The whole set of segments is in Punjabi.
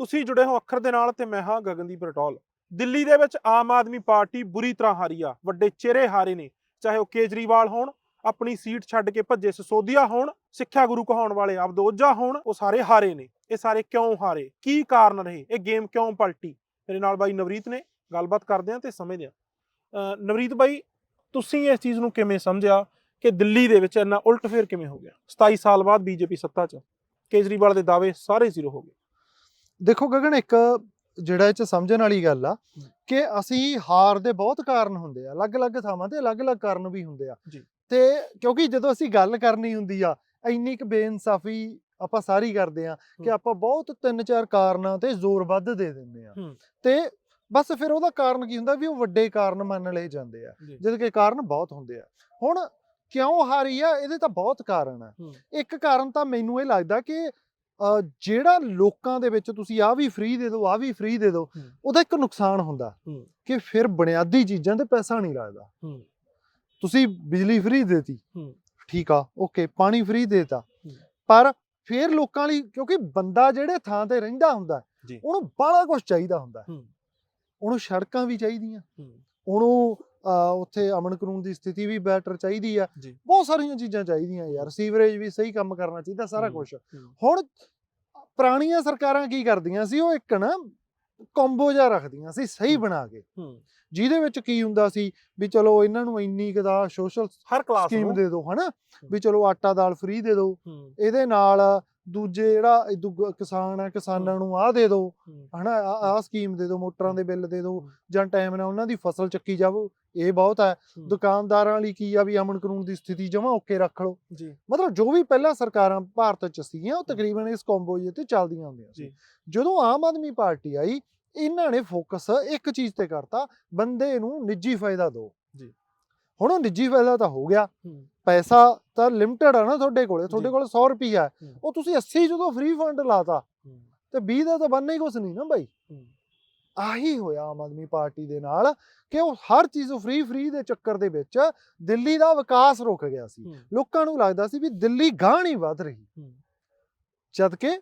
ਤੁਸੀਂ ਜੁੜੇ ਹੋ ਅੱਖਰ ਦੇ ਨਾਲ ਤੇ ਮੈਂ ਹਾਂ ਗਗਨਦੀਪ ਰਟੌਲ। ਦਿੱਲੀ ਦੇ ਵਿੱਚ ਆਮ ਆਦਮੀ ਪਾਰਟੀ ਬੁਰੀ ਤਰ੍ਹਾਂ ਹਾਰੀ ਆ, ਵੱਡੇ ਚਿਹਰੇ ਹਾਰੇ ਨੇ। ਚਾਹੇ ਉਹ ਕੇਜਰੀਵਾਲ ਹੋਣ, ਆਪਣੀ ਸੀਟ ਛੱਡ ਕੇ ਭੱਜੇ ਸਸੋਦੀਆ ਹੋਣ, ਸਿੱਖਿਆ ਗੁਰੂ ਕਹਾਉਣ ਵਾਲੇ ਅਬਦੋਜਾ ਹੋਣ, ਉਹ ਸਾਰੇ ਹਾਰੇ ਨੇ। ਇਹ ਸਾਰੇ ਕਿਉਂ ਹਾਰੇ? ਕੀ ਕਾਰਨ ਰਹੇ? ਇਹ ਗੇਮ ਕਿਉਂ ਪਲਟੀ? ਮੇਰੇ ਨਾਲ ਬਾਈ ਨਵਰੀਤ ਨੇ, ਗੱਲਬਾਤ ਕਰਦੇ ਆ ਤੇ ਸਮਝਦੇ ਆ ਨਵਰੀਤ ਬਾਈ, ਤੁਸੀਂ ਇਸ ਚੀਜ਼ ਨੂੰ ਕਿਵੇਂ ਸਮਝਿਆ ਕਿ ਦਿੱਲੀ ਦੇ ਵਿੱਚ ਇੰਨਾ ਉਲਟ ਉਲਟਫੇਰ ਕਿਵੇਂ ਹੋ ਗਿਆ? 27 ਸਾਲ ਬਾਅਦ ਬੀਜੇਪੀ ਸੱਤਾ 'ਚ, ਕੇਜਰੀਵਾਲ ਦੇ ਦਾਅਵੇ ਸਾਰੇ ਜ਼ੀਰੋ ਹੋ ਗਏ। ਦੇਖੋ ਗਗਨ ਇੱਕ ਜਿਹੜਾ ਇਹ ਚ ਸਮਝਣ ਵਾਲੀ ਗੱਲ ਆ ਕਿ ਅਸੀਂ ਹਾਰ ਦੇ ਬਹੁਤ ਕਾਰਨ ਹੁੰਦੇ ਆ ਅਲੱਗ-ਅਲੱਗ ਥਾਵਾਂ ਤੇ ਅਲੱਗ-ਅਲੱਗ ਕਾਰਨ ਵੀ ਹੁੰਦੇ ਆ। ਤੇ ਕਿਉਂਕਿ ਜਦੋਂ ਅਸੀਂ ਗੱਲ ਕਰਨੀ ਹੁੰਦੀ ਆ ਇੰਨੀ ਕੁ ਬੇਇਨਸਾਫੀ ਆਪਾਂ ਸਾਰੀ ਕਰਦੇ ਆ ਕਿ। ਆਪਾਂ ਬਹੁਤ ਤਿੰਨ ਚਾਰ ਕਾਰਨਾਂ ਤੇ ਜ਼ੋਰ ਵੱਧ ਦੇ ਦਿੰਦੇ ਆ। ਤੇ ਬਸ ਫਿਰ ਉਹਦਾ ਕਾਰਨ ਕੀ ਹੁੰਦਾ ਵੀ ਉਹ ਵੱਡੇ ਕਾਰਨ ਮੰਨ ਲਏ ਜਾਂਦੇ ਆ। ਜਦ ਕਿ ਕਾਰਨ ਬਹੁਤ ਹੁੰਦੇ ਆ ਹੁਣ ਕਿਉਂ ਹਾਰੀ ਆ ਇਹਦੇ ਤਾਂ ਬਹੁਤ ਕਾਰਨ ਆ। ਇੱਕ ਕਾਰਨ ਤਾਂ ਮੈਨੂੰ ਇਹ ਲੱਗਦਾ ਕਿ ਜਿਹੜਾ ਲੋਕਾਂ ਦੇ ਵਿੱਚ ਤੁਸੀਂ ਆ ਵੀ ਫ੍ਰੀ ਦੇ ਦਿਓ ਆ ਵੀ ਫ੍ਰੀ ਦੇ ਦਿਓ। ਉਹਦਾ ਇੱਕ ਨੁਕਸਾਨ ਹੁੰਦਾ। ਕਿ ਫਿਰ ਬੁਨਿਆਦੀ ਚੀਜ਼ਾਂ ਤੇ ਪੈਸਾ ਨਹੀਂ ਲੱਗਦਾ। ਤੁਸੀਂ ਬਿਜਲੀ ਫ੍ਰੀ ਦੇਤੀ। ਠੀਕ ਆ ਓਕੇ ਪਾਣੀ ਫ੍ਰੀ ਦੇਤਾ। ਪਰ ਫਿਰ ਲੋਕਾਂ ਲਈ ਕਿਉਂਕਿ ਬੰਦਾ ਜਿਹੜੇ ਥਾਂ ਤੇ ਰਹਿੰਦਾ ਹੁੰਦਾ। ਉਹਨੂੰ ਬਾਹਲਾ ਕੁਝ ਚਾਹੀਦਾ ਹੁੰਦਾ। ਉਹਨੂੰ ਸੜਕਾਂ ਵੀ ਚਾਹੀਦੀਆਂ। ਉਹਨੂੰ ਉੱਥੇ ਅਮਨ ਕਾਨੂੰਨ ਦੀ ਸਥਿਤੀ ਵੀ ਬੈਟਰ ਚਾਹੀਦੀ ਆ ਜੀ। ਬਹੁਤ ਸਾਰੀਆਂ ਚੀਜ਼ਾਂ ਚਾਹੀਦੀਆਂ ਯਾਰ ਸੀਵਰੇਜ ਵੀ ਸਹੀ ਕੰਮ ਕਰਨਾ ਚਾਹੀਦਾ ਸਾਰਾ ਕੁਝ। ਹੁਣ ਪੁਰਾਣੀਆਂ ਸਰਕਾਰਾਂ ਕੀ ਕਰਦੀਆਂ ਸੀ ਉਹ ਇੱਕ ਨਾ ਕੰਬੋ ਜਿਹਾ ਰੱਖਦੀਆਂ ਸੀ ਸਹੀ। ਬਣਾ ਕੇ। ਜਿਹਦੇ ਵਿੱਚ ਕੀ ਹੁੰਦਾ ਸੀ ਵੀ ਚਲੋ ਇਹਨਾਂ ਨੂੰ ਇੰਨੀ ਕੁ ਦਾ ਸੋਸ਼ਲ ਹਰ ਕਲਾਸ ਨੂੰ ਦੇ ਦਿਓ ਹਨਾ ਵੀ ਚਲੋ ਆਟਾ ਦਾਲ ਫ੍ਰੀ ਦੇ ਦਿਓ। ਇਹਦੇ ਨਾਲ ਦੂਜੇ ਜਿਹੜਾ ਕਿਸਾਨ ਆ ਕਿਸਾਨਾਂ ਨੂੰ ਆਹ ਦੇ ਦਿਓ ਹੂੰ। ਹਨਾ ਆਹ ਸਕੀਮ ਦੇ ਦਿਓ ਮੋਟਰਾਂ ਦੇ ਬਿੱਲ ਦੇ ਦਿਓ ਹੂੰ। ਜਾਂ ਟਾਈਮ ਨਾਲ ਉਹਨਾਂ ਦੀ ਫਸਲ ਚੱਕੀ ਜਾਵੋ ਇਹ ਬਹੁਤ ਹੈ। ਦੁਕਾਨਦਾਰਾਂ ਲਈ ਕੀ ਆ ਵੀ ਅਮਨ ਕਾਨੂੰਨ ਦੀ ਸਥਿਤੀ ਜਮਾ ਓਕੇ ਰੱਖ ਲਓ ਜੀ ਮਤਲਬ ਜੋ ਵੀ ਪਹਿਲਾਂ ਸਰਕਾਰਾਂ ਭਾਰਤ ਚ ਸੀਗੀਆਂ ਉਹ ਤਕਰੀਬਨ ਇਸ ਕੰਬੋ ਜਿਹੇ ਤੇ ਚੱਲਦੀਆਂ ਹੁੰਦੀਆਂ ਸੀ ਜੀ। ਜਦੋਂ ਆਮ ਆਦਮੀ ਪਾਰਟੀ ਆਈ ਇਹਨਾਂ ਨੇ ਫੋਕਸ ਇੱਕ ਚੀਜ਼ ਤੇ ਕਰਤਾ ਬੰਦੇ ਨੂੰ ਨਿੱਜੀ ਫਾਇਦਾ ਦਿਓ ਜੀ। ਹੁਣ ਉਹ ਨਿੱਜੀ ਫਾਇਦਾ ਤਾਂ ਹੋ ਗਿਆ। ਪੈਸਾ ਤਾਂ ਲਿਮਟਿਡ ਆ ਨਾ ਤੁਹਾਡੇ ਕੋਲੇ ਤੁਹਾਡੇ। ਕੋਲ 100 ਰੁਪਈਆ। ਉਹ ਤੁਸੀਂ 80 ਜਦੋਂ ਫ੍ਰੀ ਫੰਡ ਲਾਤਾ। ਤੇ 20 ਦਾ ਤਾਂ ਬੰਨਾ ਹੀ ਕੁਛ ਨਹੀਂ ਨਾ ਬਾਈ। ਆਹੀ ਹੋਇਆ ਆਮ ਆਦਮੀ ਪਾਰਟੀ ਦੇ ਨਾਲ ਕਿ ਉਹ ਹਰ ਚੀਜ਼ ਫ੍ਰੀ ਫ੍ਰੀ ਦੇ ਚੱਕਰ ਦੇ ਵਿੱਚ ਦਿੱਲੀ ਦਾ ਵਿਕਾਸ ਰੁਕ ਗਿਆ ਸੀ। ਲੋਕਾਂ ਨੂੰ ਲੱਗਦਾ ਸੀ ਵੀ ਦਿੱਲੀ ਗਾਂਹ ਨਹੀਂ ਵੱਧ ਰਹੀ। ਜਦ ਕਿ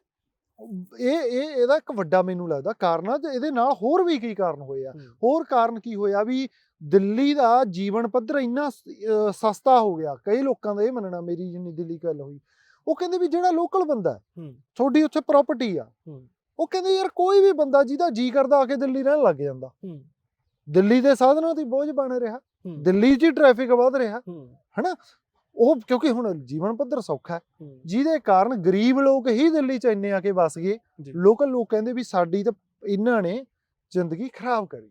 ਇਹ ਇਹ ਇਹਦਾ ਇੱਕ ਵੱਡਾ ਮੈਨੂੰ ਲੱਗਦਾ ਕਾਰਨ ਆ ਤੇ ਇਹਦੇ ਨਾਲ ਹੋਰ ਵੀ ਕੀ ਕਾਰਨ ਹੋਏ ਆ। ਹੋਰ ਕਾਰਨ ਕੀ ਹੋਇਆ ਵੀ ਦਿੱਲੀ ਦਾ ਜੀਵਨ ਪੱਧਰ ਇੰਨਾ ਸਸਤਾ ਹੋ ਗਿਆ ਕਈ ਲੋਕਾਂ ਦਾ ਇਹ ਮੰਨਣਾ ਮੇਰੀ ਜਿੰਨੀ ਦਿੱਲੀ ਗੱਲ ਹੋਈ ਉਹ ਕਹਿੰਦੇ ਵੀ ਜਿਹੜਾ ਲੋਕਲ ਬੰਦਾ। ਤੁਹਾਡੀ ਉੱਥੇ ਪ੍ਰਾਪਰਟੀ ਆ। ਉਹ ਕਹਿੰਦੇ ਯਾਰ ਕੋਈ ਵੀ ਬੰਦਾ ਜਿਹਦਾ ਜੀ ਕਰਦਾ ਆ ਕੇ ਦਿੱਲੀ ਰਹਿਣ ਲੱਗ ਜਾਂਦਾ। ਦਿੱਲੀ ਦੇ ਸਾਧਨਾਂ ਦੀ ਬੋਝ ਬਣ ਰਿਹਾ। ਦਿੱਲੀ 'ਚ ਹੀ ਟ੍ਰੈਫਿਕ ਵੱਧ ਰਿਹਾ ਹੂੰ। ਉਹ ਕਿਉਂਕਿ ਹੁਣ ਜੀਵਨ ਪੱਧਰ ਸੌਖਾ ਹੈ। ਜਿਹਦੇ ਕਾਰਨ ਗਰੀਬ ਲੋਕ ਹੀ ਦਿੱਲੀ 'ਚ ਇੰਨੇ ਆ ਕੇ ਵਸ ਗਏ। ਲੋਕਲ ਲੋਕ ਕਹਿੰਦੇ ਵੀ ਸਾਡੀ ਤਾਂ ਇਹਨਾਂ ਨੇ ਜ਼ਿੰਦਗੀ ਖਰਾਬ ਕਰੀ।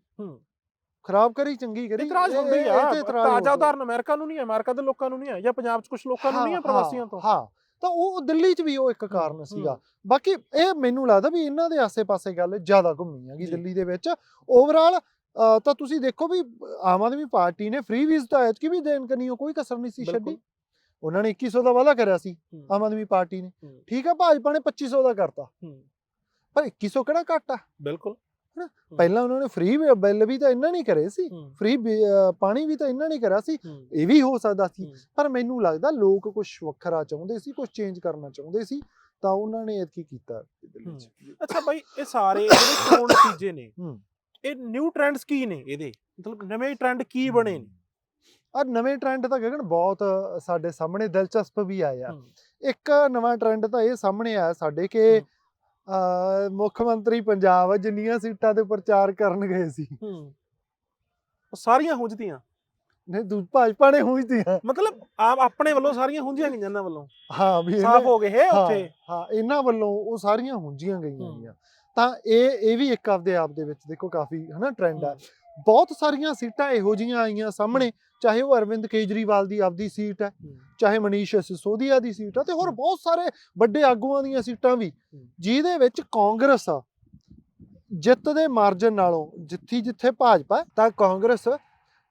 ਖਰਾਬ ਕਰੀ ਚੰਗੀ ਕਰੀ। ਇਤਰਾਜ਼ ਹੁੰਦੇ ਆ। ਤਾਜ਼ਾ ਉਦਾਹਰਨ ਅਮਰੀਕਾ ਨੂੰ ਨਹੀਂ ਹੈ ਅਮਰੀਕਾ ਦੇ ਲੋਕਾਂ ਨੂੰ ਨਹੀਂ ਹੈ ਜਾਂ ਪੰਜਾਬ 'ਚ ਕੁਝ ਲੋਕਾਂ ਨੂੰ ਨਹੀਂ ਹੈ ਪ੍ਰਵਾਸੀਆਂ ਤੋਂ? ਹਾਂ। ਤਾਂ ਉਹ ਦਿੱਲੀ 'ਚ ਵੀ ਉਹ ਇੱਕ ਕਾਰਨ ਸੀਗਾ। ਬਾਕੀ ਇਹ ਮੈਨੂੰ ਲੱਗਦਾ ਵੀ ਇਹਨਾਂ ਦੇ ਆਸੇ-ਪਾਸੇ ਗੱਲ ਜ਼ਿਆਦਾ ਘੁੰਮੀ ਹੈਗੀ। ਦਿੱਲੀ ਦੇ ਵਿੱਚ। ਓਵਰਆਲ ਤਾਂ ਤੁਸੀਂ ਦੇਖੋ ਵੀ ਆਮ ਆਦਮੀ ਪਾਰਟੀ ਨੇ ਫ੍ਰੀ ਵੀਜ਼ ਤਾਂ ਐਤਕੀ ਵੀ ਦੇਣ ਕਰਨੀ ਕੋਈ ਕਸਰ ਨਹੀਂ ਸੀ। ਛੱਡੀ। ਉਹਨਾਂ ਨੇ 2100 ਦਾ ਵਾਅਦਾ ਕਰਿਆ ਸੀ। ਆਮ ਆਦਮੀ ਪਾਰਟੀ ਨੇ। ਠੀਕ ਆ ਭਾਜਪਾ ਨੇ 2500 ਦਾ ਕਰਤਾ। ਪਰ 2100 ਕਿਹੜਾ ਘੱਟ ਆ ਬਿਲਕੁਲ ਪਹਿਲਾਂ ਉਹਨਾਂ ਨੇ ਫ੍ਰੀ ਬਿੱਲ ਵੀ ਤਾਂ ਇੰਨਾ ਨਹੀਂ ਕਰੇ ਸੀ। ਫ੍ਰੀ ਪਾਣੀ ਵੀ ਤਾਂ ਇੰਨਾ ਨਹੀਂ ਕਰਿਆ ਸੀ। ਇਹ ਵੀ ਹੋ ਸਕਦਾ ਸੀ। ਪਰ ਮੈਨੂੰ ਲੱਗਦਾ ਲੋਕ ਕੁਝ ਵੱਖਰਾ ਚਾਹੁੰਦੇ ਸੀ ਕੁਝ ਚੇਂਜ ਕਰਨਾ ਚਾਹੁੰਦੇ ਸੀ ਤਾਂ ਉਹਨਾਂ ਨੇ ਐਤਕੀ ਕੀਤਾ ਦਿੱਲੀ 'ਚ ਅੱਛਾ ਬਾਈ ਇਹ ਸਾਰੇ ਜਿਹੜੇ ਚੋਣ ਨਤੀਜੇ ਨੇ। ਇਹ ਨਿਊ ਟ੍ਰੈਂਡਸ ਕੀ ਨੇ ਇਹਦੇ ਮਤਲਬ ਨਵੇਂ ਟ੍ਰੈਂਡ ਕੀ ਬਣੇ ਨੇ ਆ ਨਵੇਂ ਟ੍ਰੈਂਡ ਤਾਂ ਗਗਨ ਬਹੁਤ ਸਾਡੇ ਸਾਹਮਣੇ ਦਿਲਚਸਪ ਵੀ ਆਏ ਆ। ਹੂੰ। ਇੱਕ ਨਵਾਂ ਟ੍ਰੈਂਡ ਤਾਂ ਇਹ ਸਾਹਮਣੇ ਆਇਆ ਸਾਡੇ ਕਿ ਮੁੱਖ ਮੰਤਰੀ ਪੰਜਾਬ ਜਿੰਨੀਆਂ ਸੀਟਾਂ ਤੇ ਪ੍ਰਚਾਰ ਕਰਨ ਗਏ ਸੀ। ਉਹ ਸਾਰੀਆਂ ਹੁੰਜਦੀਆਂ ਨੇ ਦੂ ਭਾਜਪਾ ਨੇ ਹੁੰਜਦੀਆਂ ਮਤਲਬ ਆਪ ਆਪਣੇ ਵੱਲੋਂ ਸਾਰੀਆਂ ਹੁੰਜੀਆਂ ਗਈਆਂ ਇਹਨਾਂ ਵੱਲੋਂ। ਹਾਂ ਵੀ ਸਾਫ਼ ਹੋ ਗਏ ਹੈ ਉੱਥੇ। ਹਾਂ ਇਹਨਾਂ ਵੱਲੋਂ ਉਹ ਸਾਰੀਆਂ ਹੁੰਜੀਆਂ ਗਈਆਂ। ਗਈਆਂ। ਤਾਂ ਇਹ ਇਹ ਵੀ ਇੱਕ ਆਪਦੇ ਆਪ ਦੇ ਵਿੱਚ ਦੇਖੋ ਕਾਫੀ ਹਨਾ ਟ੍ਰੈਂਡ ਆ। ਬਹੁਤ ਸਾਰੀਆਂ ਸੀਟਾਂ ਇਹੋ ਜੀਆਂ ਆਈਆਂ ਸਾਹਮਣੇ। ਚਾਹੇ ਉਹ ਅਰਵਿੰਦ ਕੇਜਰੀਵਾਲ ਦੀ ਆਪਦੀ ਸੀਟ ਹੈ ਹੂੰ। ਚਾਹੇ ਮਨੀਸ਼ ਸਿਸੋਦੀਆ ਦੀ ਸੀਟ ਆ ਤੇ ਹੋਰ ਹੂੰ। ਬਹੁਤ ਸਾਰੇ ਵੱਡੇ ਆਗੂਆਂ ਦੀਆਂ ਸੀਟਾਂ ਵੀ ਹੂੰ। ਜਿਹਦੇ ਵਿੱਚ ਕਾਂਗਰਸ ਆ ਜਿੱਤ ਦੇ ਮਾਰਜਨ ਨਾਲੋਂ ਜਿੱਥੀ ਜਿੱਥੇ ਭਾਜਪਾ ਹੈ, ਤਾਂ ਕਾਂਗਰਸ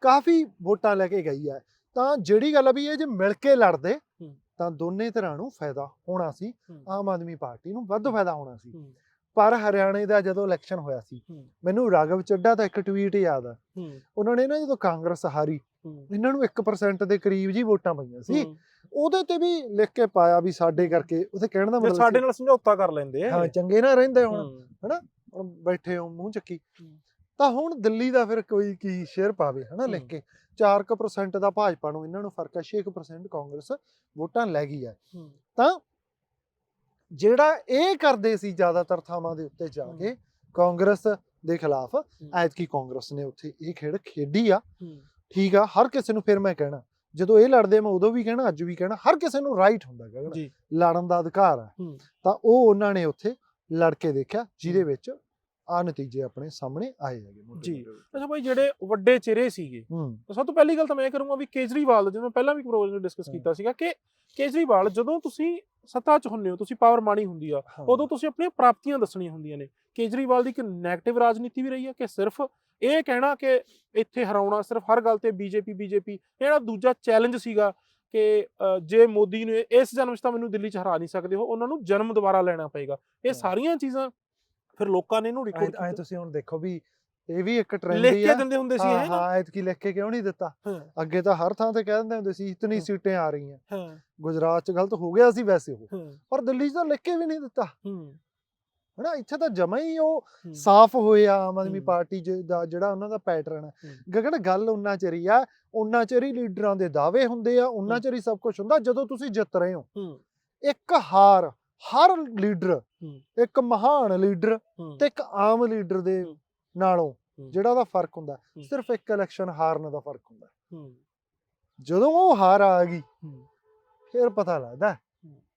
ਕਾਫੀ ਵੋਟਾਂ ਲੈ ਕੇ ਗਈ ਹੈ ਤਾਂ ਜਿਹੜੀ ਗੱਲ ਵੀ ਇਹ ਜੇ ਮਿਲ ਕੇ ਲੜਦੇ ਹੂੰ। ਤਾਂ ਦੋਨੇ ਧਿਰਾਂ ਨੂੰ ਫਾਇਦਾ ਹੋਣਾ ਸੀ ਹੂੰ। ਆਮ ਆਦਮੀ ਪਾਰਟੀ ਨੂੰ ਵੱਧ ਫਾਇਦਾ ਹੋਣਾ ਸੀ ਹੂੰ। ਪਰ ਹਰਿਆਣੇ ਦਾ ਜਦੋਂ ਇਲੈਕਸ਼ਨ ਹੋਇਆ ਸੀ। ਮੈਨੂੰ ਰਾਘਵ ਚੱਡਾ ਦਾ ਇੱਕ ਟਵੀਟ ਯਾਦ ਆ ਉਹਨਾਂ ਨੇ ਨਾ ਜਦੋਂ ਕਾਂਗਰਸ ਹਾਰੀ ਇਹਨਾਂ ਨੂੰ 1% ਦੇ ਕਰੀਬ ਜੀ ਵੋਟਾਂ ਪਈਆਂ ਸੀ। ਉਹਦੇ ਤੇ ਵੀ ਲਿਖ ਕੇ ਪਾਇਆ ਵੀ ਸਾਡੇ ਕਰਕੇ ਉਹਦੇ ਕਹਿਣ ਦਾ ਮਤਲਬ ਸਾਡੇ ਨਾਲ ਸਮਝੌਤਾ ਕਰ ਲੈਂਦੇ ਹਾਂ ਚੰਗੇ ਨਾ ਰਹਿੰਦੇ ਹੁਣ ਹੂੰ। ਹੁਣ ਬੈਠੇ ਹੋ ਮੂੰਹ ਚੱਕੀ। ਤਾਂ ਹੁਣ ਦਿੱਲੀ ਦਾ ਫਿਰ ਕੋਈ ਕੀ ਸ਼ੇਅਰ ਪਾਵੇ ਹਨਾ ਲਿਖ। ਕੇ 4% ਦਾ ਭਾਜਪਾ ਨੂੰ ਇਹਨਾਂ ਨੂੰ ਫ਼ਰਕ ਹੈ 6% ਕਾਂਗਰਸ ਵੋਟਾਂ ਲੈ ਗਈ ਹੂੰ। ਤਾਂ ਜਿਹੜਾ ਇਹ ਕਰਦੇ ਸੀ ਜ਼ਿਆਦਾਤਰ ਥਾਵਾਂ ਦੇ ਉੱਤੇ ਜਾ। ਕੇ ਕਾਂਗਰਸ ਦੇ ਖਿਲਾਫ ਐਤਕੀ ਕਾਂਗਰਸ ਨੇ ਉੱਥੇ ਇਹ ਖੇਡ ਖੇਡੀ ਆ। ਠੀਕ ਆ ਹਰ ਕਿਸੇ ਨੂੰ ਫਿਰ ਮੈਂ ਕਹਿਣਾ ਜਦੋਂ ਇਹ ਲੜਦੇ ਮੈਂ ਉਦੋਂ ਵੀ ਕਹਿਣਾ ਅੱਜ ਵੀ ਕਹਿਣਾ ਹਰ ਕਿਸੇ ਨੂੰ ਰਾਈਟ ਹੁੰਦਾ ਕਹਿਣਾ ਲੜਨ ਦਾ ਅਧਿਕਾਰ ਹੈ ਹੂੰ। ਤਾਂ ਉਹ ਉਹਨਾਂ ਨੇ ਉੱਥੇ ਲੜ ਕੇ ਦੇਖਿਆ ਜਿਹਦੇ। ਵਿੱਚ ਆ ਨਤੀਜੇ ਆਪਣੇ ਸਾਹਮਣੇ ਆਏ ਹੈਗੇ ਜੀ। ਅੱਛਾ ਭਾਈ ਜਿਹੜੇ ਵੱਡੇ ਚਿਹਰੇ ਸੀਗੇ ਤਾਂ ਸਭ ਤੋਂ ਪਹਿਲੀ ਗੱਲ ਤਾਂ ਮੈਂ ਇਹ ਕਰੂੰਗਾ ਵੀ ਕੇਜਰੀਵਾਲ ਜਿਵੇਂ ਪਹਿਲਾਂ ਵੀ ਪ੍ਰੋਗਰਾਮ ਵਿੱਚ ਡਿਸਕਸ। ਕੀਤਾ ਸੀਗਾ ਕਿ ਕੇਜਰੀਵਾਲ ਜਦੋਂ ਤੁਸੀਂ ਸੱਤਾ 'ਚ ਹੁੰਦੇ ਹੋ ਤੁਸੀਂ ਪਾਵਰ ਮਾਣੀ ਹੁੰਦੀ ਆ। ਉਦੋਂ ਤੁਸੀਂ ਆਪਣੀਆਂ ਪ੍ਰਾਪਤੀਆਂ ਦੱਸਣੀਆਂ ਹੁੰਦੀਆਂ ਨੇ ਕੇਜਰੀਵਾਲ ਦੀ ਇੱਕ ਨੈਗੇਟਿਵ ਰਾਜਨੀਤੀ ਵੀ ਰਹੀ ਹੈ ਕਿ ਸਿਰਫ ਇਹ ਕਹਿਣਾ ਕਿ ਇੱਥੇ ਹਰਾਉਣਾ ਸਿਰਫ ਹਰ ਗੱਲ ਤੇ ਬੀਜੇਪੀ ਬੀਜੇਪੀ ਜਿਹੜਾ ਦੂਜਾ ਚੈਲੰਜ ਸੀਗਾ ਕਿ ਜੇ ਮੋਦੀ ਨੇ ਇਸ ਜਨਮ 'ਚ ਤਾਂ ਮੈਨੂੰ ਦਿੱਲੀ 'ਚ ਹਰਾ ਨਹੀਂ ਸਕਦੇ ਹੋ ਉਹਨਾਂ ਨੂੰ ਜਨਮ ਦੁਬਾਰਾ ਲੈਣਾ ਪਏਗਾ ਇਹ। ਸਾਰੀਆਂ ਚੀਜ਼ਾਂ ਫਿਰ ਲੋਕਾਂ ਨੇ ਇਹਨੂੰ ਰਿਕਾਰਡ ਐਂ ਤੁਸੀਂ ਹੁਣ ਦੇਖੋ ਵੀ ਇਹ ਵੀ ਇੱਕ ਟ੍ਰੈਂਡ ਲਿਖ ਹੀ ਕੇ ਆ। ਦਿੰਦੇ ਹੁੰਦੇ ਸੀ ਹਾਂ ਨਾ? ਹਾਂ ਐਤਕੀ ਲਿਖ ਕੇ ਕਿਉਂ ਨਹੀਂ ਦਿੱਤਾ? ਅੱਗੇ ਤਾਂ ਹਰ ਥਾਂ ਤੇ ਕਹਿ ਦਿੰਦੇ ਹੁੰਦੇ ਸੀ ਇਤਨੀ। ਸੀਟਾਂ ਆ ਰਹੀਆਂ। ਹਾਂ। ਗੁਜਰਾਤ 'ਚ ਗਲਤ ਹੋ ਗਿਆ ਸੀ ਵੈਸੇ ਉਹ। ਪਰ ਦਿੱਲੀ 'ਚ ਤਾਂ ਲਿਖ ਕੇ ਵੀ ਨਹੀਂ ਦਿੱਤਾ। ਹੂੰ। ਹਨਾ ਇੱਥੇ ਤਾਂ ਜਮਾ ਹੀ ਉਹ ਸਾਫ਼ ਹੋਇਆ ਆਮ ਆਦਮੀ। ਪਾਰਟੀ ਦਾ ਜਿਹੜਾ ਉਹਨਾਂ ਦਾ ਪੈਟਰਨ ਹੈ। ਗਗਨ ਗੱਲ ਉਹਨਾਂ ਚਿਰ ਹੀ ਆ ਉਹਨਾਂ ਚਿਰ ਹੀ ਲੀਡਰਾਂ ਦੇ ਦਾਅਵੇ ਹੁੰਦੇ ਆ ਉਹਨਾਂ। ਚਿਰ ਹੀ ਸਭ ਕੁਝ ਹੁੰਦਾ ਜਦੋਂ ਤੁਸੀਂ ਜਿੱਤ ਰਹੇ ਹੋ। ਇੱਕ ਹਾਰ ਹਰ ਲੀਡਰ। ਇੱਕ ਮਹਾਨ ਲੀਡਰ ਤੇ ਇੱਕ ਆਮ ਲੀਡਰ ਦੇ। ਨਾਲੋਂ। ਜਿਹੜਾ ਉਹਦਾ ਫ਼ਰਕ ਹੁੰਦਾ। ਸਿਰਫ ਇੱਕ ਇਲੈਕਸ਼ਨ ਹਾਰਨ ਦਾ ਫ਼ਰਕ ਹੁੰਦਾ। ਜਦੋਂ ਉਹ ਹਾਰ ਆ ਗਈ ਫਿਰ ਪਤਾ ਲੱਗਦਾ।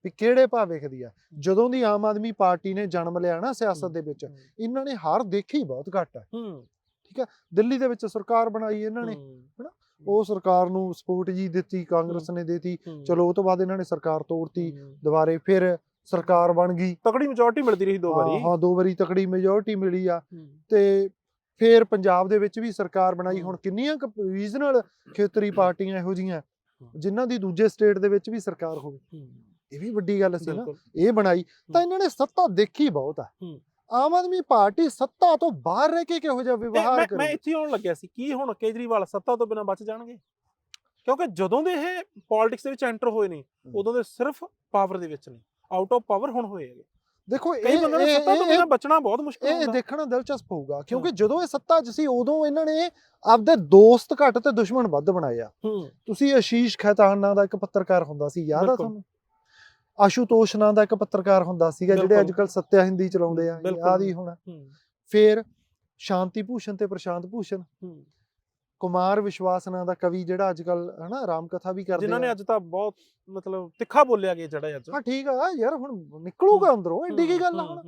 ਵੀ ਕਿਹੜੇ ਭਾਅ ਵਿਖਦੀ ਆ। ਜਦੋਂ ਦੀ ਆਮ ਆਦਮੀ ਪਾਰਟੀ ਨੇ ਜਨਮ ਲਿਆ ਨਾ ਸਿਆਸਤ ਦੇ ਵਿੱਚ ਇਹਨਾਂ ਨੇ ਹਾਰ ਦੇਖੀ ਬਹੁਤ ਘੱਟ ਹੈ। ਹੂੰ ਦਿੱਲੀ ਦੇ ਵਿੱਚ ਸਰਕਾਰ ਬਣਾਈ ਇਹਨਾਂ ਨੇ ਹੂੰ, ਉਹ ਸਰਕਾਰ ਨੂੰ ਸਪੋਰਟ ਜੀ ਦਿੱਤੀ ਕਾਂਗਰਸ ਨੇ ਦਿੱਤੀ। ਚਲੋ ਉਹ ਤੋਂ ਬਾਅਦ ਇਹਨਾਂ ਨੇ ਸਰਕਾਰ ਤੋੜਤੀ। ਦੁਬਾਰੇ ਫਿਰ ਸਰਕਾਰ ਬਣ ਗਈ। ਤਕੜੀ ਮੈਜੋਰਟੀ ਮਿਲਦੀ ਰਹੀ ਦੋ ਵਾਰੀ। ਹਾਂ ਦੋ ਵਾਰੀ ਤਕੜੀ ਮੈਜੋਰਟੀ ਮਿਲੀ ਆ। ਤੇ ਫਿਰ ਪੰਜਾਬ ਦੇ ਵਿੱਚ ਵੀ ਸਰਕਾਰ ਬਣਾਈ। ਹੁਣ ਕਿੰਨੀਆਂ ਰੀਜਨਲ ਖੇਤਰੀ ਪਾਰਟੀਆਂ ਇਹੋ ਜੀਆਂ ਜਿਨ੍ਹਾਂ ਦੀ ਦੂਜੇ ਸਟੇਟ ਦੇ ਵਿੱਚ ਵੀ ਸਰਕਾਰ ਹੋਵੇ। ਇਹ ਵੀ ਵੱਡੀ ਗੱਲ ਸੀ ਨਾ। ਇਹ ਬਣਾਈ। ਤਾਂ ਇਹਨਾਂ ਨੇ ਸੱਤਾ ਦੇਖੀ ਬਹੁਤ ਆ। ਆਮ ਆਦਮੀ ਪਾਰਟੀ ਸੱਤਾ ਤੋਂ ਬਾਹਰ ਰਹਿ ਕੇ ਕਿਹੋ ਜਿਹਾ ਵਿਵਹਾਰ ਮੈਂ ਮੈਂ ਕਰੇ? ਇੱਥੇ ਆਉਣ ਲੱਗਿਆ ਸੀ। ਕੀ ਹੁਣ ਕੇਜਰੀਵਾਲ ਸੱਤਾ ਤੋਂ ਬਿਨਾਂ ਬਚ ਜਾਣਗੇ? ਕਿਉਂਕਿ ਜਦੋਂ ਦੇ ਇਹ ਪੋਲਿਟਿਕਸ ਦੇ ਵਿੱਚ ਐਂਟਰ ਹੋਏ ਨੇ ਉਦੋਂ ਦੇ ਸਿਰਫ ਪਾਵਰ ਦੇ ਵਿੱਚ ਨੇ। ਆਊਟ ਆਫ ਪਾਵਰ ਹੁਣ ਹੋਏ ਹੈਗੇ। ਦੇਖੋ ਕਈ ਇਹ ਬੰਦਿਆਂ ਨੂੰ ਇਹ- ਸੱਤਾ ਤੋਂ ਇਹ- ਬਿਨਾਂ ਬਚਣਾ ਬਹੁਤ ਮੁਸ਼ਕਲ ਇਹ ਹੁੰਦਾ। ਦੇਖਣਾ ਦਿਲਚਸਪ ਹੋਊਗਾ ਕਿਉਂਕਿ। ਜਦੋਂ ਇਹ ਸੱਤਾ 'ਚ ਸੀ ਉਦੋਂ ਇਹਨਾਂ ਨੇ ਆਪਦੇ ਦੋਸਤ ਘੱਟ ਤੇ ਦੁਸ਼ਮਣ ਵੱਧ ਬਣਾਏ ਆ। ਤੁਸੀਂ ਆਸ਼ੀਸ਼ ਖੈਤਾਨ ਨਾਂ ਦਾ ਇੱਕ ਪੱਤਰਕਾਰ ਹੁੰਦਾ ਸੀ ਯਾਦ ਆ। ਤੁਹਾਨੂੰ? ਆਸ਼ੂਤੋਸ਼ ਨਾਂ ਦਾ ਇੱਕ ਪੱਤਰਕਾਰ ਹੁੰਦਾ ਸੀਗਾ ਜਿਹੜੇ। ਅੱਜ ਕੱਲ ਸੱਤਿਆ ਹਿੰਦੀ ਚਲਾਉਂਦੇ ਆ। ਯਾਦ ਹੀ ਹੋਣਾ। ਫਿਰ ਸ਼ਾਂਤੀ ਭੂਸ਼ਣ ਤੇ ਪ੍ਰਸ਼ਾਂਤ ਭੂਸ਼ਣ। ਕੁਮਾਰ ਵਿਸ਼ਵਾਸ ਨਾਂ ਦਾ ਕਵੀ ਜਿਹੜਾ ਅੱਜ ਕੱਲ ਹਨਾ ਰਾਮ ਕਥਾ ਵੀ ਕਰਦੇ ਜਿਨ੍ਹਾਂ ਨੇ ਅੱਜ ਤਾਂ ਬਹੁਤ ਮਤਲਬ ਤਿੱਖਾ ਬੋਲਿਆ ਗਿਆ ਜਿਹੜਾ ਅੱਜ। ਹਾਂ ਠੀਕ ਆ ਯਾਰ ਹੁਣ ਨਿਕਲੂਗਾ ਅੰਦਰੋਂ ਐਡੀ ਕੀ ਗੱਲ ਆ ਹੁਣ।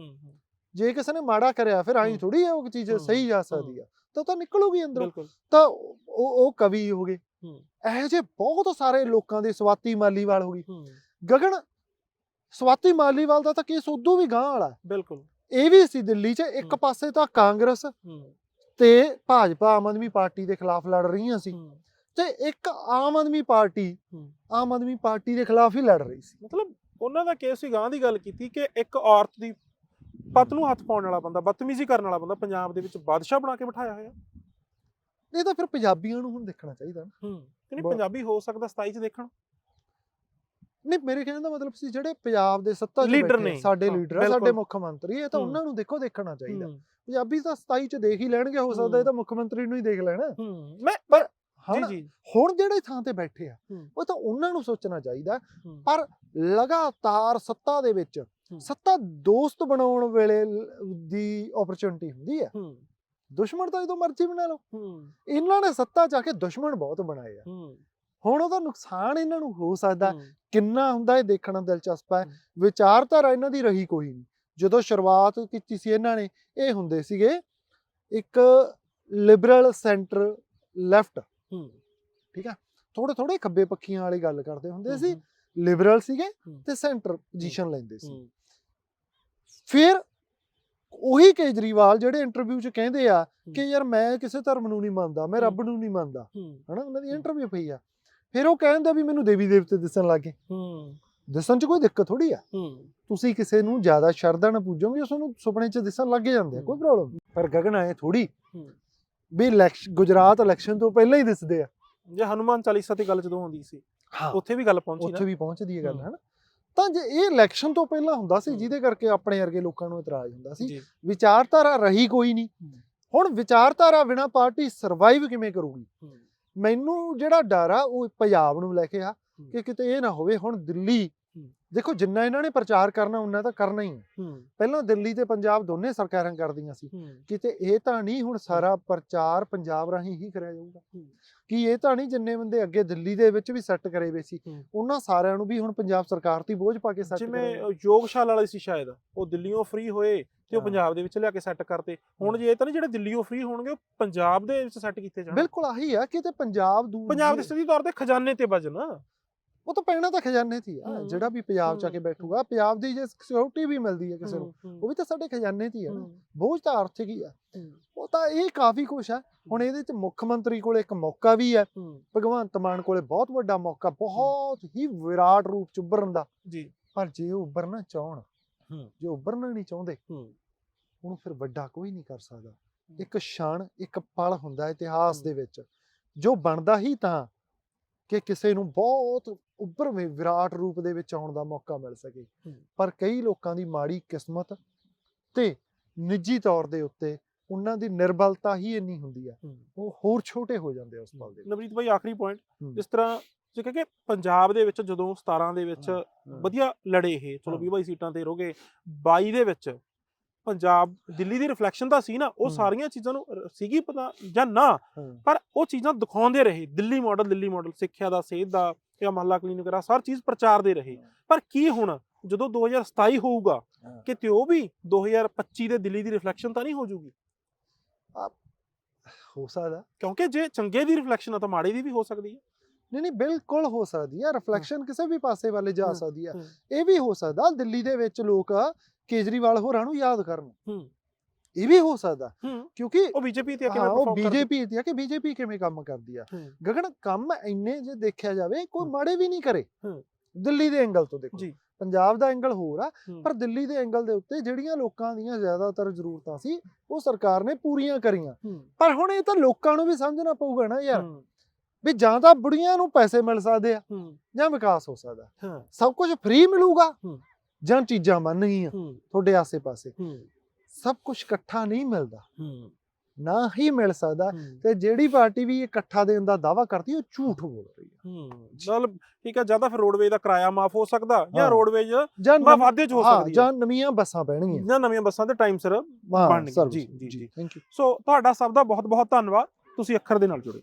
ਜੇ ਕਿਸੇ ਨੇ ਮਾੜਾ ਕਰਿਆ ਫਿਰ ਆਈ। ਥੋੜੀ ਆ ਉਹ ਚੀਜ਼ ਸਹੀ ਜਾ ਸਕਦੀ ਆ ਤਾਂ ਤਾਂ ਨਿਕਲੂਗੀ ਅੰਦਰੋਂ। ਤਾਂ ਉਹ ਉਹ ਕਵੀ ਹੋ ਗਏ। ਇਹੋ ਜਿਹੇ ਬਹੁਤ ਸਾਰੇ ਲੋਕਾਂ ਦੇ ਸਵਾਤੀ ਮਾਲੀਵਾਲ ਹੋ ਗਈ ਗਗਨ ਸਵਾਤੀ ਮਾਲੀਵਾਲ ਦਾ ਤਾਂ ਕੇਸ ਉਦੋਂ ਵੀ ਗਾਂ ਵਾਲਾ। ਬਿਲਕੁਲ। ਇਹ ਵੀ ਸੀ ਦਿੱਲੀ 'ਚ ਇੱਕ। ਪਾਸੇ ਤਾਂ ਕਾਂਗਰਸ ਤੇ ਭਾਜਪਾ ਆਮ ਆਦਮੀ ਪਾਰਟੀ ਦੇ ਖਿਲਾਫ ਲੜ ਰਹੀਆਂ ਸੀ ਹੂੰ, ਤੇ ਇੱਕ ਆਮ ਆਦਮੀ ਪਾਰਟੀ ਹੂੰ। ਆਮ ਆਦਮੀ ਪਾਰਟੀ ਦੇ ਖਿਲਾਫ ਹੀ ਲੜ ਰਹੀ ਸੀ ਮਤਲਬ ਉਹਨਾਂ ਦਾ ਕੇਸ ਸੀ ਗਾਂ ਦੀ ਗੱਲ ਕੀਤੀ ਕਿ ਇੱਕ ਔਰਤ ਦੀ ਪਤ ਨੂੰ ਹੱਥ ਪਾਉਣ ਵਾਲਾ ਬੰਦਾ ਬਦਤਮੀਜ਼ੀ ਕਰਨ ਵਾਲਾ ਬੰਦਾ ਪੰਜਾਬ ਦੇ ਵਿੱਚ ਬਾਦਸ਼ਾਹ ਬਣਾ ਕੇ ਬਿਠਾਇਆ ਹੋਇਆ ਇਹ ਤਾਂ ਫਿਰ ਪੰਜਾਬੀਆਂ ਨੂੰ ਹੁਣ ਦੇਖਣਾ ਚਾਹੀਦਾ ਨਾ। ਹੂੰ ਕਿ ਨਹੀਂ ਪੰਜਾਬੀ ਹੋ ਸਕਦਾ 27 ਚ ਦੇਖਣ ਨਹੀਂ ਮੇਰੇ ਕਹਿਣ ਦਾ ਮਤਲਬ ਸੀ ਜਿਹੜੇ ਪੰਜਾਬ ਦੇ ਸੱਤਾ 'ਚ ਲੀਡਰ ਬੈਠੇ ਸਾਡੇ ਹਾਂ, ਲੀਡਰ ਆ, ਸਾਡੇ। ਮੁੱਖ ਮੰਤਰੀ ਇਹ ਤਾਂ ਹੂੰ। ਉਹਨਾਂ ਨੂੰ ਦੇਖੋ ਦੇਖਣਾ ਚਾਹੀਦਾ ਹੂੰ, ਪੰਜਾਬੀ ਤਾਂ 27 ਚ ਦੇਖ ਹੀ ਲੈਣਗੇ ਹੋ ਸਕਦਾ ਇਹ। ਤਾਂ ਮੁੱਖ ਮੰਤਰੀ ਨੂੰ ਹੀ ਦੇਖ ਲੈਣਾ। ਮੈਂ ਪਰ ਜੀ ਹੁਣ ਜੀ। ਹੁਣ ਜਿਹੜੇ ਥਾਂ ਤੇ ਬੈਠੇ ਆ। ਉਹ ਤਾਂ ਉਹਨਾਂ ਨੂੰ ਸੋਚਣਾ ਚਾਹੀਦਾ ਪਰ ਲਗਾਤਾਰ ਸੱਤਾ ਦੇ ਵਿੱਚ। ਸੱਤਾ ਦੋਸਤ ਬਣਾਉਣ ਵੇਲੇ ਦੀ ਓਪਰਚੁਨਿਟੀ ਹੁੰਦੀ ਹੈ ਹੂੰ। ਦੁਸ਼ਮਣ ਤਾਂ ਜਦੋਂ ਮਰਜ਼ੀ ਬਣਾ ਲਓ। ਇਹਨਾਂ ਨੇ ਸੱਤਾ ਚ ਆ ਕੇ ਦੁਸ਼ਮਣ ਬਹੁਤ ਬਣਾਏ ਆ। ਹੁਣ ਉਹਦਾ ਨੁਕਸਾਨ ਇਹਨਾਂ ਨੂੰ ਹੋ ਸਕਦਾ ਕਿੰਨਾ ਹੁੰਦਾ ਇਹ ਦੇਖਣਾ ਦਿਲਚਸਪ ਹੈ। ਹੂੰ। ਵਿਚਾਰਧਾਰਾ ਇਹਨਾਂ ਦੀ ਰਹੀ ਕੋਈ ਨਹੀਂ ਜਦੋਂ ਸ਼ੁਰੂਆਤ ਕੀਤੀ ਸੀ ਇਹਨਾਂ ਨੇ ਇਹ ਹੁੰਦੇ ਸੀਗੇ ਇੱਕ ਲਿਬਰਲ ਸੈਂਟਰ ਲੈਫਟ ਹੂੰ। ਥੋੜੇ ਥੋੜੇ ਖੱਬੇ ਪੱਖੀਆਂ ਵਾਲੀ ਗੱਲ ਕਰਦੇ ਹੁੰਦੇ ਸੀ। ਲਿਬਰਲ ਸੀਗੇ। ਤੇ ਸੈਂਟਰ ਪੋਜੀਸ਼ਨ ਲੈਂਦੇ ਸੀ। ਫਿਰ ਉਹੀ ਕੇਜਰੀਵਾਲ ਜਿਹੜੇ ਇੰਟਰਵਿਊ 'ਚ ਕਹਿੰਦੇ ਆ ਕਿ। ਯਾਰ ਮੈਂ ਕਿਸੇ ਧਰਮ ਨੂੰ ਨਹੀਂ ਮੰਨਦਾ ਮੈਂ। ਰੱਬ ਨੂੰ ਨਹੀਂ ਮੰਨਦਾ। ਹਨਾ? ਉਹਨਾਂ ਦੀ। ਇੰਟਰਵਿਊ ਪਈ ਆ। ਫਿਰ ਉਹ ਕਹਿੰਦਾ ਵੀ ਮੈਨੂੰ ਦੇਵੀ ਦੇਵਤੇ ਦਿਸਣ ਲੱਗੇ ਹੂੰ। ਦਿਸਣ 'ਚ ਕੋਈ ਦਿੱਕਤ ਥੋੜੀ ਆ ਤੁਸੀਂ ਕਿਸੇ ਨੂੰ ਜ਼ਿਆਦਾ ਸ਼ਰਧਾ ਨਾਲ ਪੂਜੋਗੇ ਉਸ ਨੂੰ ਸੁਪਨੇ 'ਚ ਦਿਸਣ ਲੱਗ ਜਾਂਦੇ ਆ ਕੋਈ। ਪ੍ਰੋਬਲਮ ਪਰ ਗਗਨ ਆਏ ਥੋੜੀ। ਵੀ ਇਲੈਕਸ਼ਨ ਗੁਜਰਾਤ ਇਲੈਕਸ਼ਨ ਤੋਂ ਪਹਿਲਾਂ ਹੀ ਦਿਸਦੇ ਆ ਜੇ ਹਨੂਮਾਨ ਚਾਲੀਸਾ ਤੇ ਗੱਲ ਜਦੋਂ ਹੁੰਦੀ ਸੀ ਉੱਥੇ ਵੀ ਗੱਲ ਪਹੁੰਚੀ ਉੱਥੇ ਨਾ ਵੀ ਪਹੁੰਚਦੀ ਹੈ ਗੱਲ ਹੂੰ। ਨਾ ਤਾਂ ਜੇ ਇਹ ਇਲੈਕਸ਼ਨ ਤੋਂ ਪਹਿਲਾਂ ਹੁੰਦਾ ਸੀ। ਜਿਹਦੇ ਕਰਕੇ ਆਪਣੇ ਵਰਗੇ ਲੋਕਾਂ ਨੂੰ ਇਤਰਾਜ਼ ਹੁੰਦਾ ਸੀ ਵਿਚਾਰਧਾਰਾ ਰਹੀ ਕੋਈ ਨਹੀਂ। ਹੁਣ ਵਿਚਾਰਧਾਰਾ ਬਿਨਾ ਪਾਰਟੀ ਸਰਵਾਈਵ ਕਿਵੇਂ ਕਰੂਗੀ। ਮੈਨੂੰ ਜਿਹੜਾ ਡਰ ਆ ਉਹ ਪੰਜਾਬ ਨੂੰ ਲੈ ਕੇ ਆ ਕਿ ਕਿਤੇ ਇਹ ਨਾ ਹੋਵੇ ਹੁਣ ਦਿੱਲੀ। ਦੇਖੋ ਜਿੰਨਾ ਇਹਨਾਂ ਨੇ ਪ੍ਰਚਾਰ ਕਰਨਾ ਉਹਨਾਂ ਤਾਂ ਕਰਨਾ ਹੀ ਹੈ। ਪਹਿਲਾਂ ਦਿੱਲੀ ਤੇ ਪੰਜਾਬ ਦੋਨੇ ਸਰਕਾਰਾਂ ਕਰਦੀਆਂ ਸੀ। ਕਿਤੇ ਇਹ ਤਾਂ ਨਹੀਂ ਹੁਣ ਸਾਰਾ ਪ੍ਰਚਾਰ ਪੰਜਾਬ ਰਾਹੀਂ ਹੀ ਕਰਿਆ ਜਾਊਗਾ। ਕਿ ਇਹ ਤਾਂ ਨਹੀਂ ਜਿੰਨੇ ਬੰਦੇ ਅੱਗੇ ਦਿੱਲੀ ਦੇ ਵਿੱਚ ਵੀ ਸੈੱਟ ਕਰੇ ਵੇ ਸੀ। ਉਹਨਾਂ ਸਾਰਿਆਂ ਨੂੰ ਵੀ ਹੁਣ ਪੰਜਾਬ ਸਰਕਾਰ ਤੇ ਬੋਝ ਪਾ ਕੇ ਸੈੱਟ ਜਿਵੇਂ ਯੋਗਸ਼ਾਲਾ ਵਾਲੇ ਸੀ ਸ਼ਾਇਦ ਉਹ ਦਿੱਲੀੋਂ ਫ੍ਰੀ ਹੋਏ ਤੇ ਉਹ। ਪੰਜਾਬ ਦੇ ਵਿੱਚ ਲਿਆ ਕੇ ਸੈੱਟ ਕਰਤੇ। ਹੁਣ ਜੇ ਇਹ ਤਾਂ ਨਹੀਂ ਜਿਹੜੇ ਦਿੱਲੀੋਂ ਫ੍ਰੀ ਹੋਣਗੇ ਉਹ ਪੰਜਾਬ ਦੇ ਵਿੱਚ ਸੈੱਟ ਕੀਤੇ ਜਾਣ। ਬਿਲਕੁਲ ਆਹੀ ਆ ਕਿ ਤੇ ਪੰਜਾਬ ਦੂਰ ਪੰਜਾਬ ਦੇ ਸਿੱਧੀ ਤੌਰ ਤੇ ਖਜ਼ਾਨੇ ਤੇ ਵਜਨ ਉਹ ਤਾਂ ਪੈਣਾ ਤਾਂ ਖਜ਼ਾਨੇ 'ਚ ਹੀ ਆ। ਜਿਹੜਾ ਵੀ ਪੰਜਾਬ ਚ ਆ ਕੇ। ਬੈਠੂਗਾ ਪੰਜਾਬ ਦੀ ਜੇ ਸਿਕਿਉਰਿਟੀ ਵੀ ਮਿਲਦੀ ਹੈ ਕਿਸੇ ਨੂੰ ਉਹ ਵੀ ਤਾਂ ਸਾਡੇ ਖਜ਼ਾਨੇ 'ਚ ਹੀ ਆ ਬੋਝ ਤਾਂ ਆਰਥਿਕ ਹੀ ਆ। ਉਹ ਤਾਂ ਇਹ ਕਾਫੀ ਕੁਛ ਆ। ਹੁਣ ਇਹਦੇ 'ਚ ਮੁੱਖ ਮੰਤਰੀ ਕੋਲੇ ਇੱਕ ਮੌਕਾ ਵੀ ਹੈ। ਭਗਵੰਤ ਮਾਨ ਕੋਲੇ ਬਹੁਤ ਵੱਡਾ ਮੌਕਾ ਬਹੁਤ ਹੀ ਵਿਰਾਟ ਰੂਪ ਚ ਉੱਭਰਨ ਦਾ। ਜੀ। ਪਰ ਜੇ ਉਹ ਉੱਭਰਨਾ ਚਾਹਣ। ਜੇ ਉੱਭਰਨਾ ਨਹੀਂ ਚਾਹੁੰਦੇ ਉਹਨੂੰ ਫਿਰ ਵੱਡਾ ਕੋਈ ਨਹੀਂ ਕਰ ਸਕਦਾ। ਇੱਕ ਛਣ ਇੱਕ ਪਲ ਹੁੰਦਾ ਇਤਿਹਾਸ। ਦੇ ਵਿੱਚ। ਜੋ ਬਣਦਾ ਹੀ ਤਾਂ ਕਿ ਕਿਸੇ ਨੂੰ ਬਹੁਤ ਉੱਭਰਵੇਂ ਵਿਰਾਟ ਰੂਪ ਦੇ ਵਿੱਚ ਆਉਣ ਦਾ ਮੌਕਾ ਮਿਲ ਸਕੇ। ਪਰ ਕਈ ਲੋਕਾਂ ਦੀ ਮਾੜੀ ਕਿਸਮਤ ਤੇ ਨਿੱਜੀ ਤੌਰ ਦੇ ਉੱਤੇ ਉਹਨਾਂ ਦੀ ਨਿਰਬਲਤਾ ਹੀ ਇੰਨੀ ਹੁੰਦੀ ਆ। ਉਹ ਹੋਰ ਛੋਟੇ ਹੋ ਜਾਂਦੇ ਆ ਉਸ ਪਲ ਦੇ ਵਿੱਚ। ਨਵਰੀਤ ਭਾਈ ਆਖਰੀ ਪੁਆਇੰਟ। ਜਿਸ ਤਰ੍ਹਾਂ ਜੇ ਕਿ ਪੰਜਾਬ ਦੇ ਵਿੱਚ ਜਦੋਂ 17 ਦੇ ਵਿੱਚ ਵਧੀਆ ਲੜੇ ਇਹ ਚਲੋ ਹਾਂ। 20 22 ਸੀਟਾਂ ਤੇ ਰੋਗੇ 22 ਦੇ ਵਿੱਚ ਪੰਜਾਬ ਦਿੱਲੀ ਦੀ ਰਿਫਲੈਕਸ਼ਨ ਤਾਂ ਸੀ ਨਾ ਉਹ। ਸਾਰੀਆਂ ਚੀਜ਼ਾਂ ਨੂੰ ਸੀਗੀ ਪਤਾ ਜਾਂ ਨਾ। ਪਰ ਉਹ ਚੀਜ਼ਾਂ ਦਿਖਾਉਂਦੇ ਰਹੇ ਦਿੱਲੀ ਮਾਡਲ ਦਿੱਲੀ ਮਾਡਲ ਸਿੱਖਿਆ ਦਾ ਸਿਹਤ ਦਾ ਜਾਂ ਮਹੱਲਾ ਕਲੀਨਿਕ ਦਾ ਹਰ ਚੀਜ਼ ਪ੍ਰਚਾਰਦੇ ਰਹੇ। ਪਰ ਕੀ ਹੁਣ ਜਦੋਂ 2027 ਹੋਊਗਾ। ਕਿਤੇ ਉਹ ਵੀ 2025 ਦੇ ਦਿੱਲੀ ਦੀ ਰਿਫਲੈਕਸ਼ਨ ਤਾਂ ਨਹੀਂ ਹੋ ਜੂਗੀ? ਹੋ ਸਕਦਾ। ਕਿਉਂਕਿ ਜੇ ਚੰਗੇ ਦੀ ਰਿਫਲੈਕਸ਼ਨ ਆ ਤਾਂ ਮਾੜੇ ਦੀ ਵੀ ਹੋ ਸਕਦੀ ਹੈ। ਨਹੀਂ ਨਹੀਂ ਬਿਲਕੁਲ ਹੋ ਸਕਦੀ ਹੈ ਰਿਫਲੈਕਸ਼ਨ ਕਿਸੇ ਵੀ ਪਾਸੇ ਵੱਲ ਜਾ ਸਕਦੀ ਹੈ ਹੂੰ। ਇਹ ਵੀ ਹੋ ਸਕਦਾ ਦਿੱਲੀ ਦੇ ਵਿੱਚ ਲੋਕ ਕੇਜਰੀਵਾਲ ਹੋਰਾਂ ਨੂੰ ਯਾਦ ਕਰਨ। ਹੂੰ। ਇਹ ਵੀ ਹੋ ਸਕਦਾ। ਕਿਉਂਕਿ ਉਹ ਬੀਜੇਪੀ ਤੇ ਕਿਵੇਂ ਉਹ? ਬੀਜੇਪੀ ਤੇ ਕਿ ਬੀਜੇਪੀ ਕਿਵੇਂ ਕੰਮ ਕਰਦੀ ਆ। ਗਗਨ ਕੰਮ ਇੰਨੇ ਜੇ ਦੇਖਿਆ ਜਾਵੇ ਕੋਈ। ਮਾੜੇ ਵੀ ਨਹੀਂ ਕਰੇ। ਦਿੱਲੀ ਦੇ ਐਂਗਲ ਤੋਂ ਦੇਖੋ। ਪੰਜਾਬ ਦਾ ਐਂਗਲ ਹੋਰ ਆ ਪਰ ਦਿੱਲੀ ਦੇ ਐਂਗਲ ਦੇ ਉੱਤੇ ਜਿਹੜੀਆਂ ਲੋਕਾਂ ਦੀਆਂ ਜ਼ਿਆਦਾਤਰ ਜ਼ਰੂਰਤਾਂ ਸੀ ਉਹ ਸਰਕਾਰ ਨੇ ਪੂਰੀਆਂ ਕਰੀਆਂ। ਪਰ ਹੁਣ ਇਹ ਤਾਂ ਲੋਕਾਂ ਨੂੰ ਵੀ ਸਮਝਣਾ ਪਊਗਾ ਨਾ ਯਾਰ। ਵੀ ਜਾਂ ਤਾਂ ਬੁੜੀਆਂ ਨੂੰ ਪੈਸੇ ਮਿਲ ਸਕਦੇ ਆ ਜਾਂ ਵਿਕਾਸ ਹੋ ਸਕਦਾ। ਸਭ ਕੁਝ ਫ੍ਰੀ ਮਿਲੂਗਾ। ਜਾਂ ਚੀਜ਼ਾਂ ਬਣ ਗਈਆਂ ਤੁਹਾਡੇ ਆਸੇ-ਪਾਸੇ। ਸਭ ਕੁਝ ਇਕੱਠਾ ਨਹੀਂ ਮਿਲਦਾ। ਹੂੰ, ਨਾ ਹੀ ਮਿਲ ਸਕਦਾ ਤੇ ਜਿਹੜੀ ਪਾਰਟੀ ਵੀ ਇਕੱਠਾ ਦੇਣ ਦਾ ਦਾਵਾ ਕਰਦੀ ਉਹ ਝੂਠ ਬੋਲ ਰਹੀ ਹੈ ਹੂੰ। ਚੱਲ ਠੀਕ ਹੈ ਜਾਂ ਤਾਂ ਫਿਰ ਰੋਡਵੇਜ ਦਾ ਕਿਰਾਇਆ ਮਾਫ ਹੋ ਸਕਦਾ ਜਾਂ। ਰੋਡਵੇਜ ਜਾਂ ਮਾ ਨਵੀਂ- ਵਾਧੇ ਚ ਹੋ ਸਕਦੀ ਹੈ ਜਾਂ ਨਵੀਆਂ ਬੱਸਾਂ ਪੈਣਗੀਆਂ। ਜਾਂ ਨਵੀਆਂ ਬੱਸਾਂ ਤੇ ਟਾਈਮ ਸਿਰ ਬਣਨਗੀਆਂ। ਜੀ, ਜੀ। ਥੈਂਕ ਯੂ ਸੋ ਤੁਹਾਡਾ ਸਭ ਦਾ ਬਹੁਤ ਬਹੁਤ ਧੰਨਵਾਦ। ਤੁਸੀਂ ਅੱਖਰ ਦੇ ਨਾਲ ਜੁੜੇ।